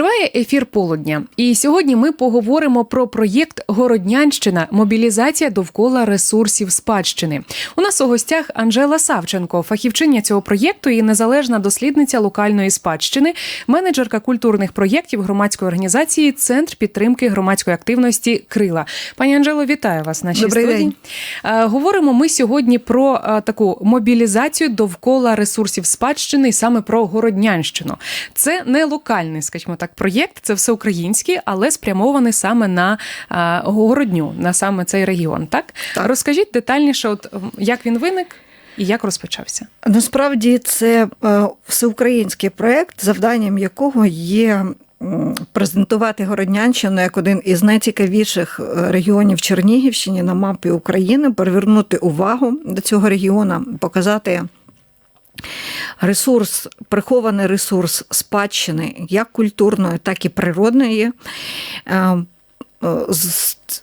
Триває ефір полудня, і сьогодні ми поговоримо про проєкт Городнянщина мобілізація довкола ресурсів спадщини. У нас у гостях Анжела Савченко, фахівчиня цього проєкту і незалежна дослідниця локальної спадщини, менеджерка культурних проєктів громадської організації Центр підтримки громадської активності Крила. Пані Анжело, вітаю вас. в Нашій Добрий студії. день. Е, Говоримо ми сьогодні про е, таку мобілізацію довкола ресурсів спадщини, і саме про Городнянщину. Це не локальний, скажімо так, проєкт, це всеукраїнський, але спрямований саме на е, городню, на саме цей регіон. Так, Так. розкажіть детальніше, от як він виник і як розпочався. Насправді це е, всеукраїнський проект, завданням якого є презентувати Городнянщину як один із найцікавіших е, регіонів Чернігівщини на мапі України, привернути увагу до цього регіону, показати. Ресурс, прихований ресурс спадщини, як культурної, так і природної. Е,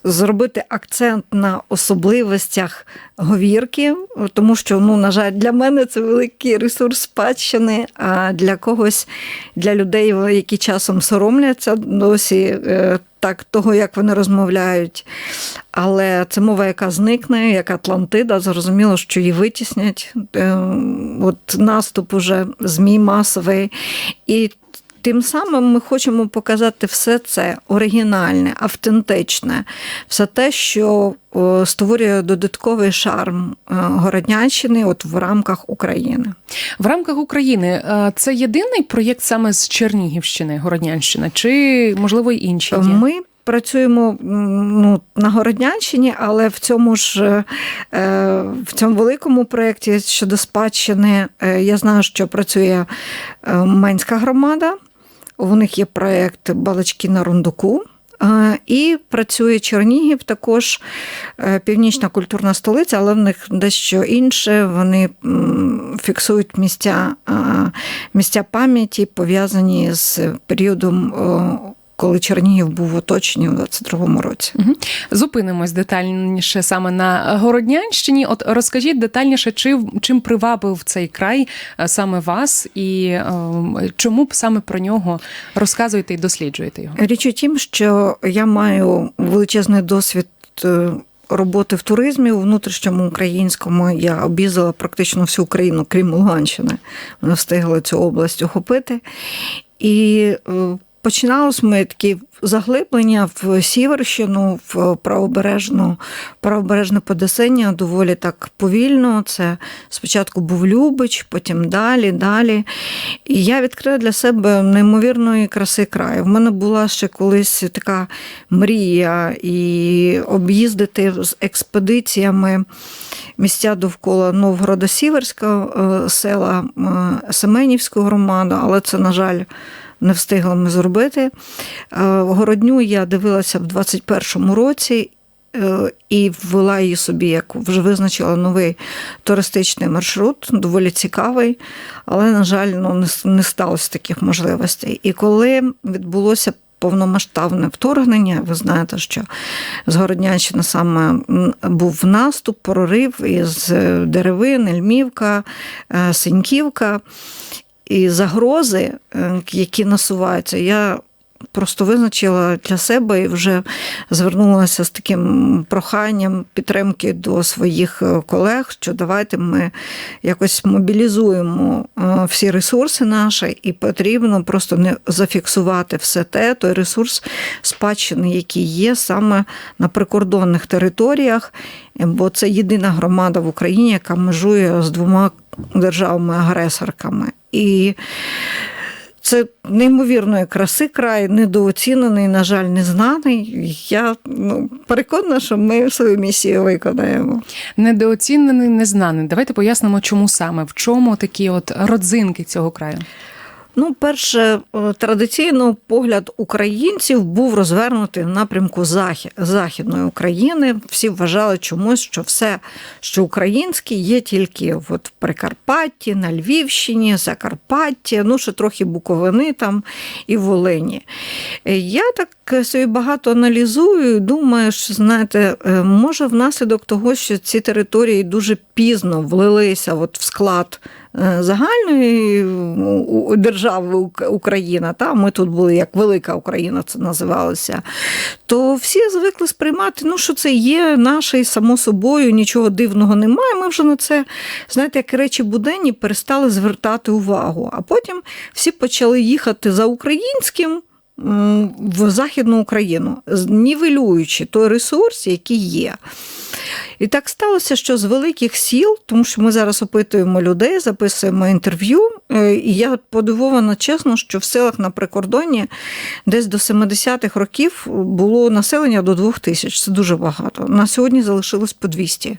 Зробити акцент на особливостях говірки, тому що, ну, на жаль, для мене це великий ресурс спадщини, а для когось, для людей, які часом соромляться досі е, так того, як вони розмовляють. Але це мова, яка зникне, як Атлантида, зрозуміло, що її витіснять. Е, От наступ уже ЗМІ масовий. І Тим самим ми хочемо показати все це оригінальне, автентичне, все те, що створює додатковий шарм е, Городнянщини от в рамках України. В рамках України е, це єдиний проєкт саме з Чернігівщини, Городнянщина, чи можливо й інші є? Ми працюємо ну, на Городнянщині, але в цьому ж е, в цьому великому проєкті щодо спадщини е, я знаю, що працює е, Менська громада. У них є проєкт Балачки на рундуку. І працює Чернігів, також е, північна культурна столиця, але в них дещо інше. Вони фіксують місця, місця пам'яті, пов'язані з періодом, коли Чернігів був оточений у 22-му році. Мгм. Зупинимось детальніше саме на Городнянщині. От розкажіть детальніше, чи, чим привабив цей край е, саме вас, і е, чому б саме про нього розказуєте і досліджуєте його? Річ у тім, що я маю величезний досвід. е, Роботи в туризмі у внутрішньому українському я об'їздила практично всю Україну, крім Луганщини. Ми встигли цю область охопити. І починалось ми такі заглиблення в Сіверщину, в правобережну, правобережне Подесення доволі так повільно. Це спочатку був Любич, потім далі, далі. І я відкрила для себе неймовірної краси краю. В мене була ще колись така мрія і об'їздити з експедиціями місця довкола Новгорода Сіверська, е, села е, Семенівську громаду, але це, на жаль, не встигли ми зробити. Е, Городню я дивилася в 21-му році. е, І ввела її собі, як вже визначила новий туристичний маршрут, доволі цікавий, але, на жаль, ну, не, сталося таких можливостей. І коли відбулося повномасштабне вторгнення, ви знаєте, що з Городнянщини саме був наступ, прорив із е, деревин, Ельмівка, Синьківка і загрози, е, які насуваються, я просто визначила для себе і вже звернулася з таким проханням підтримки до своїх е, колег, що давайте ми якось мобілізуємо е, всі ресурси наші, і потрібно просто не зафіксувати все те, той ресурс спадщини, який є саме на прикордонних територіях, бо це єдина громада в Україні, яка межує з двома державами-агресорками. І це неймовірної краси край, недооцінений, на жаль, незнаний. Я ну, переконана, що ми свою місію виконаємо. Недооцінений, незнаний. Давайте пояснимо, чому саме, в чому такі от родзинки цього краю. Ну, перше, е, традиційно погляд українців був розвернутий в напрямку Західної України. Всі вважали чомусь, що все, що українське, є тільки от в Прикарпатті, на Львівщині, Закарпатті, ну ще трохи Буковини там і Волині. Е, Я так так собі багато аналізую, і думаю, що знаєте, е, може внаслідок того, що ці території дуже пізно влилися от в склад е, загальної держави Україна. Та ми тут були як Велика Україна, це називалося. То всі звикли сприймати, ну що це є наше і само собою, нічого дивного немає. Ми вже на це, знаєте, як речі буденні перестали звертати увагу. А потім всі почали їхати за українським в Західну Україну, нівелюючи той ресурс, який є. І так сталося, що з великих сіл, тому що ми зараз опитуємо людей, записуємо інтерв'ю, е, і я подивована чесно, що в селах на прикордонні десь до 70-х років було населення до 2 тисяч. Це дуже багато. На сьогодні залишилось по 200.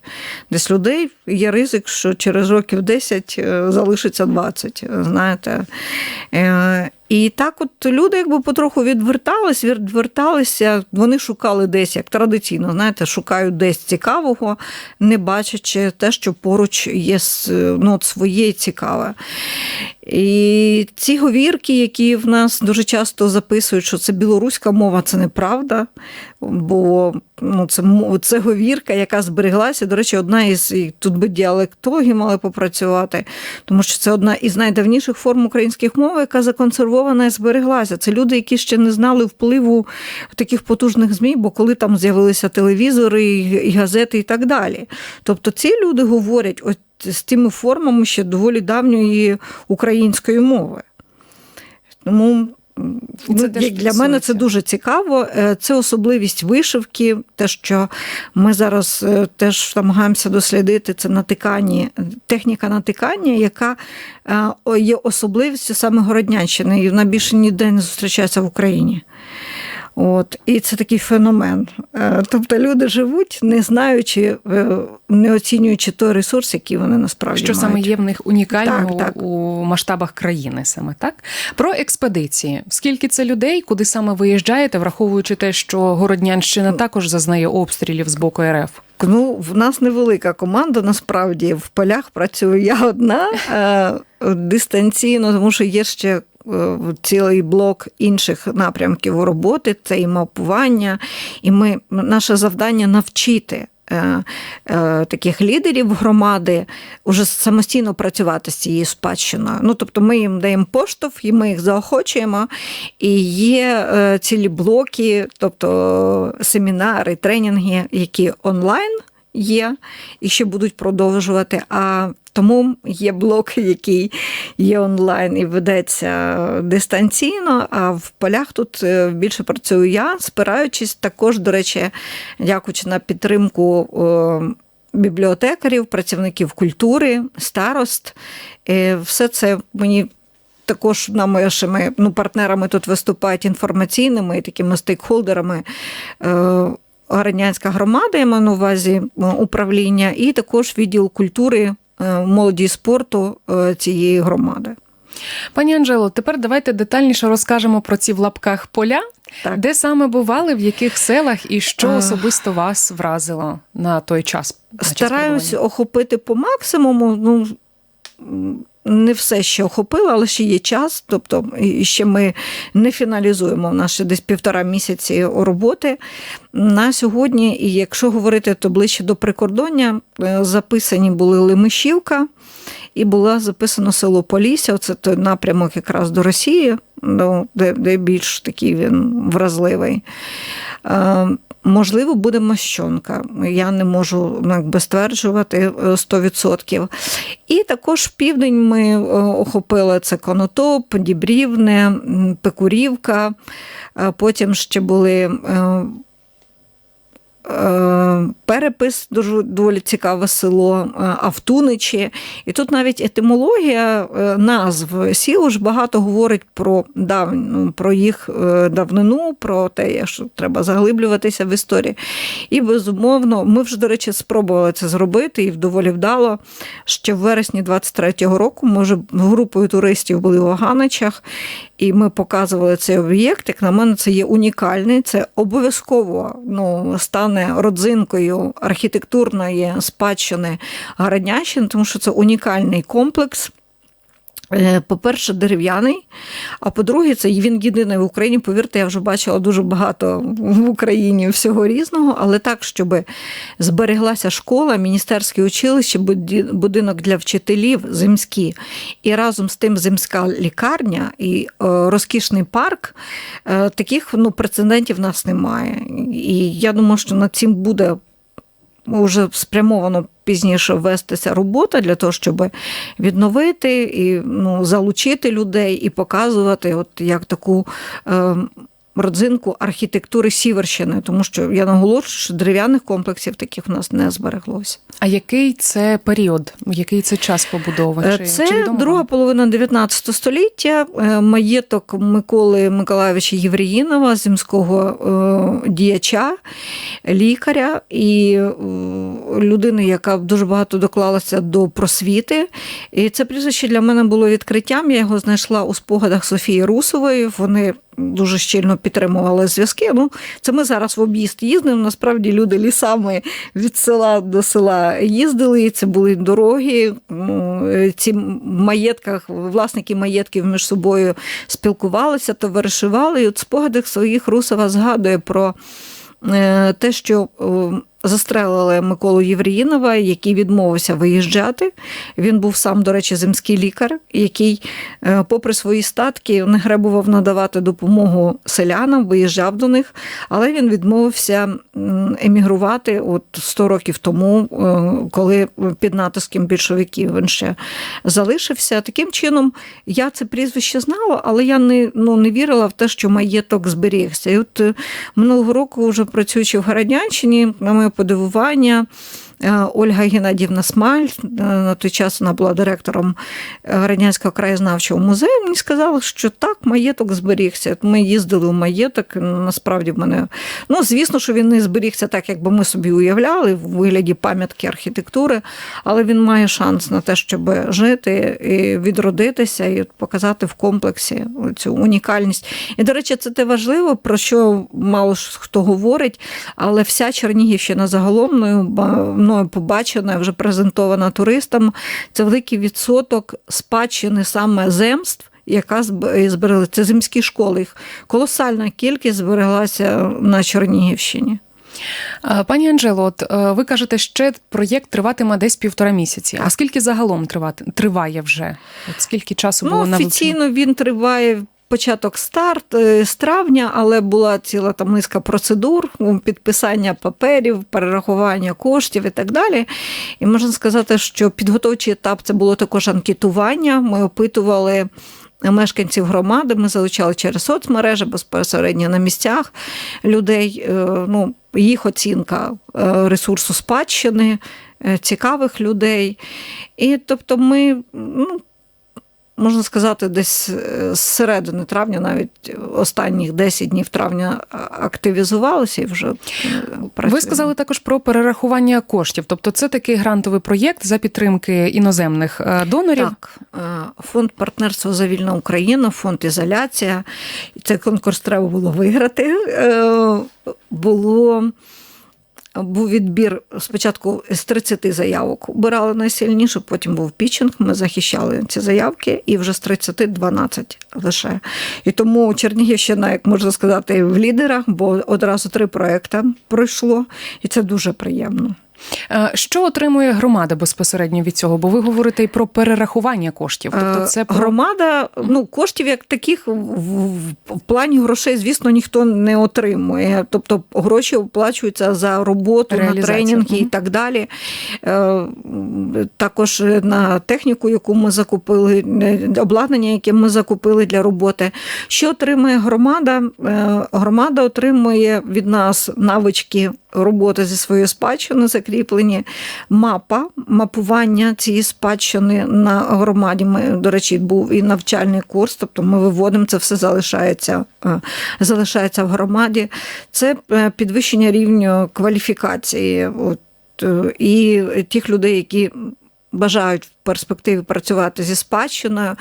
Десь людей є ризик, що через років 10 е, залишиться 20. е, Знаєте. Е, І так, от люди якби потроху відвертались, відверталися, вони шукали десь, як традиційно, знаєте, шукають десь цікавого, не бачачи те, що поруч є ну, своє цікаве. І ці говірки, які в нас дуже часто записують, що це білоруська мова, це неправда. Бо ну, це, це говірка, яка збереглася. До речі, одна із і тут би діалектологи мали попрацювати, тому що це одна із найдавніших форм українських мов, яка законсервована і збереглася. Це люди, які ще не знали впливу таких потужних ЗМІ, бо коли там з'явилися телевізори і, газети і так далі. Тобто ці люди говорять з тими формами ще доволі давньої української мови. Тому це ну, для мене це дуже цікаво. Е, Це особливість вишивки, те, що ми зараз е, теж намагаємося дослідити, це натикання, техніка натикання, яка е, є особливістю саме Городнянщини, і вона більше ніде не зустрічається в Україні. От, і це такий феномен. Е, Тобто люди живуть, не знаючи, е, не оцінюючи той ресурс, який вони насправді Що мають. саме є в них унікального Так, так. у масштабах країни, саме так? Про експедиції. Скільки це людей, куди саме виїжджаєте, враховуючи те, що Городнянщина також зазнає обстрілів з боку РФ? Ну, в нас невелика команда, насправді в полях працюю я одна е, дистанційно, тому що є ще цілий блок інших напрямків роботи, це і мапування, і ми, наше завдання навчити. е, е, Таких лідерів громади уже самостійно працювати з цією спадщиною. Ну, тобто ми їм даємо поштовх, і ми їх заохочуємо. І є е, цілі блоки, тобто семінари, тренінги, які онлайн є і ще будуть продовжувати. А тому є блок, який є онлайн і ведеться дистанційно. А в полях тут е, більше працюю я, спираючись також, до речі, дякуючи на підтримку. е, Бібліотекарів, працівників культури, старост, Е, все це мені також нашими ну, партнерами тут виступають інформаційними і такими стейкхолдерами. Городнянська громада, я маю на увазі е, управління, і також відділ культури, е, молоді і спорту е, цієї громади. Пані Анжело, тепер давайте детальніше розкажемо про ці в лапках поля. Так. Де саме бували, в яких селах і що особисто вас вразило на той час? на Стараюсь перебування? охопити по максимуму. Ну, не все ще охопила, але ще є час. Тобто, ще ми не фіналізуємо наші десь півтора місяці роботи. На сьогодні, і якщо говорити, то ближче до прикордоння, е, записані були Лемишівка і було записано село Полісся. Оце той напрямок якраз до Росії, ну, де, де більш такий він вразливий. Е, Можливо, буде Мощонка. Я не можу ну, якби стверджувати е, 100%. І також в південь ми е, охопили це Конотоп, Дібрівне, Пекурівка. Е, Потім ще були. Е, Перепис дуже доволі цікаве село е, Автуничі. І тут навіть етимологія е, назв сіл ж багато говорить про давню, про їх давнину, про те, що треба заглиблюватися в історії. І безумовно, ми вже, до речі, спробували це зробити і доволі вдало. Ще в вересні 23-го року ми вже групою туристів були в Оганичах, і ми показували цей об'єкт. Як на мене, це є унікальний. Це обов'язково ну, стане родзинкою архітектурної спадщини Городнящини, тому що це унікальний комплекс. Е, По-перше, дерев'яний. А по-друге, це він єдиний в Україні. Повірте, я вже бачила дуже багато в Україні всього різного, але так, щоб збереглася школа, міністерське училище, будинок для вчителів, земські, і разом з тим земська лікарня і е, розкішний парк. е, Таких ну, прецедентів в нас немає. І я думаю, що над цим буде вже спрямовано пізніше вестися робота для того, щоб відновити і ну, залучити людей і показувати, от як таку. Родзинку архітектури Сіверщини, тому що я наголошую, що дерев'яних комплексів таких у нас не збереглося. А який це період? Який це час побудови? Е, Чи, Це чи друга половина 19 століття. Е, Маєток Миколи Миколаєвича Євреїнова, земського е, діяча, лікаря і людини, яка дуже багато доклалася до просвіти. І це прізвище для мене було відкриттям. Я його знайшла у спогадах Софії Русової. Вони дуже щільно підтримували зв'язки. Ну, це ми зараз в об'їзд їздимо. Насправді люди лісами від села до села їздили. Це були дороги. Ну, е, Ці маєтках, власники маєтків між собою спілкувалися, товаришували. І от спогадах своїх Русова згадує про е, те, що застрелили Миколу Євреїнова, який відмовився виїжджати. Він був сам, до речі, земський лікар, який, е, попри свої статки, не гребував надавати допомогу селянам, виїжджав до них, але він відмовився емігрувати от 100 років тому, е, коли під натиском більшовиків він ще залишився. Таким чином, я це прізвище знала, але я не, ну, не вірила в те, що маєток зберігся. І от е, минулого року, вже працюючи в Городнянщині, на моє подивування. Е, Ольга Геннадівна Смаль, е, на той час вона була директором е, Радянського краєзнавчого музею. Мені сказала, що так, маєток зберігся. Ми їздили в маєток. Насправді в мене, ну звісно, що він не зберігся так, як би ми собі уявляли, в вигляді пам'ятки архітектури, але він має шанс на те, щоб жити і відродитися, і показати в комплексі цю унікальність. І, до речі, це те важливо, про що мало хто говорить, але вся Чернігівщина загалом мною, побачена, вже презентована туристам. Це великий відсоток спадщини саме земств. Яка зб- зберегли це земські школи. Їх колосальна кількість збереглася на Чернігівщині. Пані Анжело, от е, ви кажете, ще проєкт триватиме десь півтора місяці. А скільки загалом тривати триває вже? От скільки часу Ну, було на вивчення? офіційно він триває. Початок старт е, з травня, але була ціла там низка процедур, підписання паперів, перерахування коштів і так далі. І можна сказати, що підготовчий етап це було також анкетування. Ми опитували мешканців громади, ми залучали через соцмережі безпосередньо на місцях людей. е, Ну, їх оцінка е, ресурсу спадщини, цікавих людей. І тобто ми. Ну, можна сказати, десь е, з середини травня, навіть останніх 10 днів травня а- активізувалися і вже е, Ви сказали також про перерахування коштів. Тобто, це такий грантовий проєкт за підтримки іноземних е, донорів. Так, е, фонд партнерства за вільну Україну, фонд ізоляція. Цей конкурс треба було виграти. Е, Було. Був відбір спочатку з 30 заявок. Обирали найсильніше, потім був пічинг. Ми захищали ці заявки, і вже з 30 12 лише. І тому Чернігівщина, як можна сказати, в лідерах, бо одразу три проекти пройшло, і це дуже приємно. Е, Що отримує громада безпосередньо від цього? Бо ви говорите і про перерахування коштів. Тобто, це Е, про громада, ну коштів як таких в, в, в плані грошей, звісно, ніхто не отримує. Тобто гроші оплачуються за роботу на тренінги і так далі. Е, Також на техніку, яку ми закупили, обладнання, яке ми закупили для роботи. Що отримує громада? Громада отримує від нас навички роботи зі своєю спадщиною закріплені, мапа, мапування цієї спадщини на громаді. Ми, до речі, був і навчальний курс, тобто ми виводимо це все залишається, е, залишається в громаді. Це е, підвищення рівню кваліфікації. От, е, і тих людей, які бажають перспективі працювати зі спадщиною.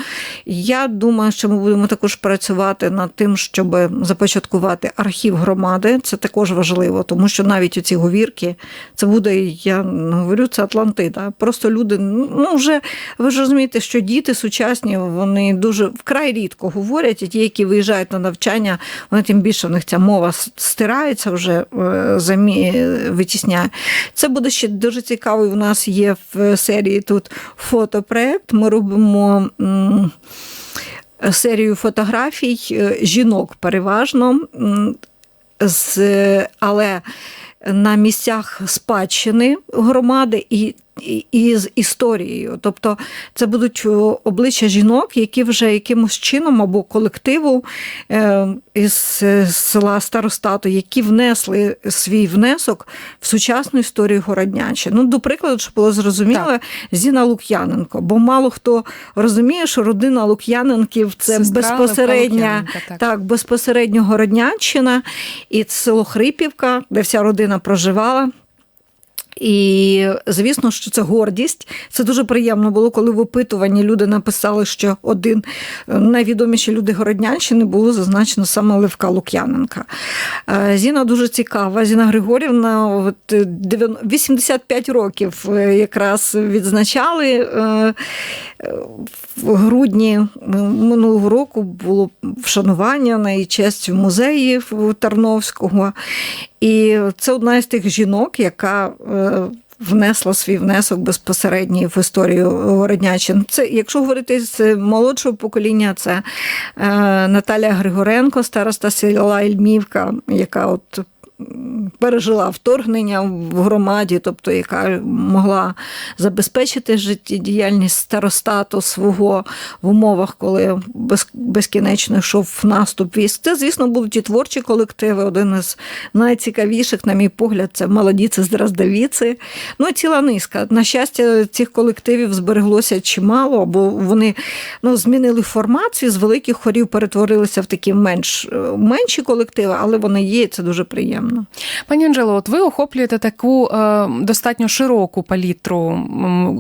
Я думаю, що ми будемо також працювати над тим, щоб започаткувати архів громади. Це також важливо, тому що навіть оці говірки, це буде, я говорю, це Атлантида. Просто люди, ну вже ви ж розумієте, що діти сучасні, вони дуже вкрай рідко говорять, і ті, які виїжджають на навчання, вони тим більше в них ця мова стирається вже е, замі витісняє. Це буде ще дуже цікавий. У нас є в серії тут фотопроект. Ми робимо. Серію фотографій е, жінок переважно, але на місцях спадщини громади і, і, і з історією. Тобто це будуть обличчя жінок, які вже якимось чином або колективу е, із е, села Старостату, які внесли свій внесок в сучасну історію Городнячі. Ну, до прикладу, щоб було зрозуміло, Так. Зіна Лук'яненко, бо мало хто розуміє, що родина Лук'яненків це Сестра безпосередня так. так, безпосередньо Городнянщина і село Хрипівка, де вся родина проживала. І звісно, що це гордість. Це дуже приємно було, коли в опитуванні люди написали, що один е, найвідоміші люди Городнянщини було зазначено саме Левка Лук'яненка. Е, Зіна дуже цікава. Зіна Григорівна от, е, 85 років е, якраз відзначали. В грудні минулого року було вшанування на її честь в музеї Тарновського. І це одна із тих жінок, яка внесла свій внесок безпосередній в історію Городнячин. Це, якщо говорити з молодшого покоління, це Наталія Наталя Григоренко, староста села Ільмівка, яка от пережила вторгнення в громаді, тобто яка могла забезпечити життєдіяльність старостату свого в умовах, коли безкінечно йшов наступ військ. Це, звісно, будуть і творчі колективи. Один із найцікавіших, на мій погляд, це молодіці з Дроздовіці. Ну ціла низка. На щастя, цих колективів збереглося чимало, бо вони ну, змінили формацію, з великих хорів перетворилися в такі менш, менші колективи, але вони є, це дуже приємно. Пані Анжело, от ви охоплюєте таку е, достатньо широку палітру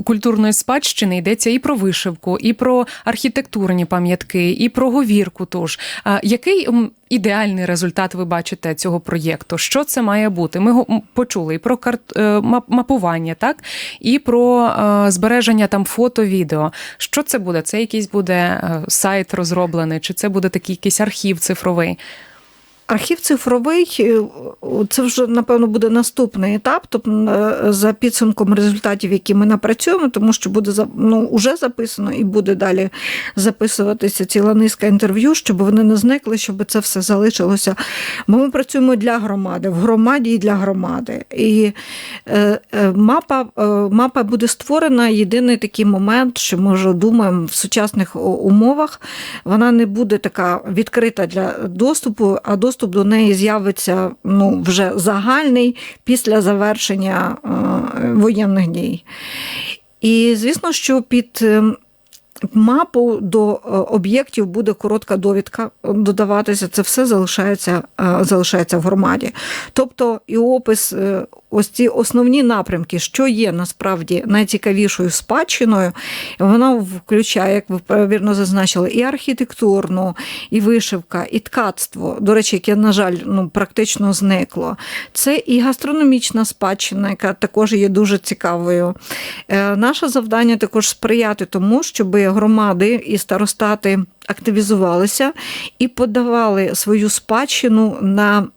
культурної спадщини. Йдеться і про вишивку, і про архітектурні пам'ятки, і про говірку. Тож а який ідеальний результат ви бачите цього проєкту? Що це має бути? Ми почули і про карт е, мапування, так і про е, збереження там фото, відео. Що це буде? Це якийсь буде е, сайт розроблений, чи це буде такий якийсь архів цифровий? Архів цифровий е, це вже напевно буде наступний етап. Тобто е, за підсумком результатів, які ми напрацюємо, тому що буде ну, вже записано і буде далі записуватися ціла низка інтерв'ю, щоб вони не зникли, щоб це все залишилося. Бо ми працюємо для громади, в громаді і для громади. І е, е, мапа, е, мапа буде створена. Єдиний такий момент, що ми вже думаємо в сучасних умовах, вона не буде така відкрита для доступу, а доступ до неї з'явиться ну, вже загальний після завершення е, воєнних дій. І звісно, що під е, мапу до е, об'єктів буде коротка довідка додаватися. Це все залишається, залишається в громаді. Тобто і опис, ось ці основні напрямки, що є насправді найцікавішою спадщиною, вона включає, як ви вірно зазначили, і архітектурну, і вишивка, і ткацтво, до речі, яке, на жаль, ну, практично зникло. Це і гастрономічна спадщина, яка також є дуже цікавою. Е, Наше завдання також сприяти тому, щоб громади і старостати активізувалися і подавали свою спадщину на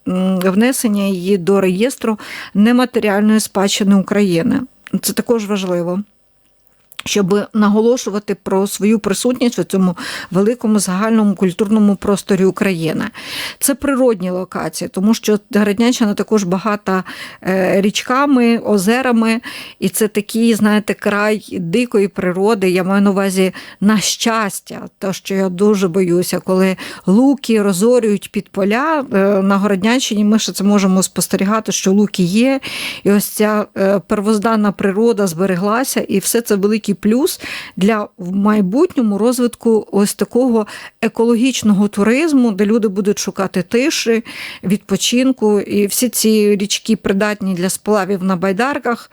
внесення її до реєстру нематеріальної спадщини України. Це також важливо. Щоб наголошувати про свою присутність у цьому великому загальному культурному просторі України. Це природні локації, тому що Городнянщина також багата е, річками, озерами, і це такий, знаєте, край дикої природи. Я маю на увазі на щастя, те, що я дуже боюся, коли луки розорюють під поля е, на Городнянщині. Ми ще це можемо спостерігати, що луки є, і ось ця е, первозданна природа збереглася, і все це великі великий плюс для в майбутньому розвитку ось такого екологічного туризму, де люди будуть шукати тиші, відпочинку. І всі ці річки придатні для сплавів на байдарках.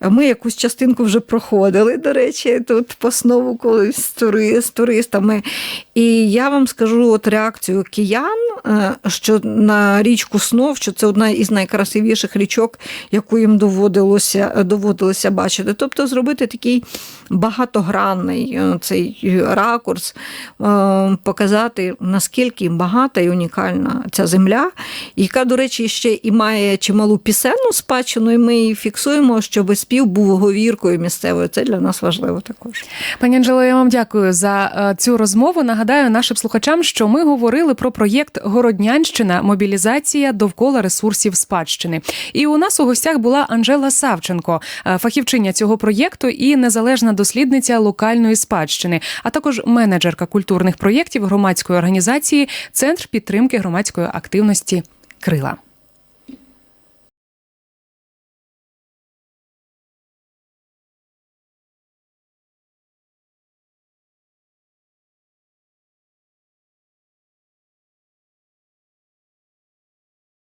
Ми якусь частинку вже проходили, до речі, тут по снову колись з туристами. І я вам скажу от реакцію киян, е, що на річку Снов, що це одна із найкрасивіших річок, яку їм доводилося, доводилося бачити. Тобто зробити такий багатогранний е, цей ракурс, е, показати, наскільки багата і унікальна ця земля, яка, до речі, ще і має чималу пісенну спадщину, і ми її фіксуємо, щоб спів був говіркою місцевою. Це для нас важливо також. Пані Анжело, я вам дякую за е, цю розмову. Нагадаю нашим слухачам, що ми говорили про проєкт Городнянщина мобілізація довкола ресурсів спадщини. І у нас у гостях була Анжела Савченко, е, фахівчиня цього проєкту і незалежна дослідниця локальної спадщини, а також менеджерка культурних проєктів громадської організації Центр підтримки громадської активності Крила.